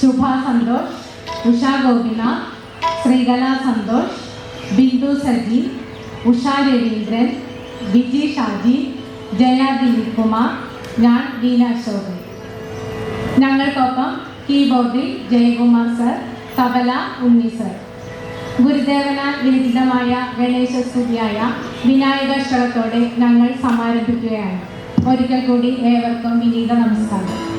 ശുഭ സന്തോഷ് ഉഷ ഗോപിനാഥ് ശ്രീകല സന്തോഷ് ബിന്ദു സജി ഉഷ രവീന്ദ്രൻ വിജി ഷാജി ജയ ദിലീപ് കുമാർ ഞാൻ വീണ അശോകൻ ഞങ്ങൾക്കൊപ്പം കീബോർഡിൽ ജയകുമാർ സർ തബല ഉണ്ണി സർ. ഗുരുദേവനാൽ വിരചിതമായ ഗണേശ സ്തുതിയായ വിനായക ക്ഷളത്തോടെ ഞങ്ങൾ സമാരംഭിക്കുകയാണ്. ഒരിക്കൽ കൂടി ഏവർക്കും വിനീത നമസ്കാരം.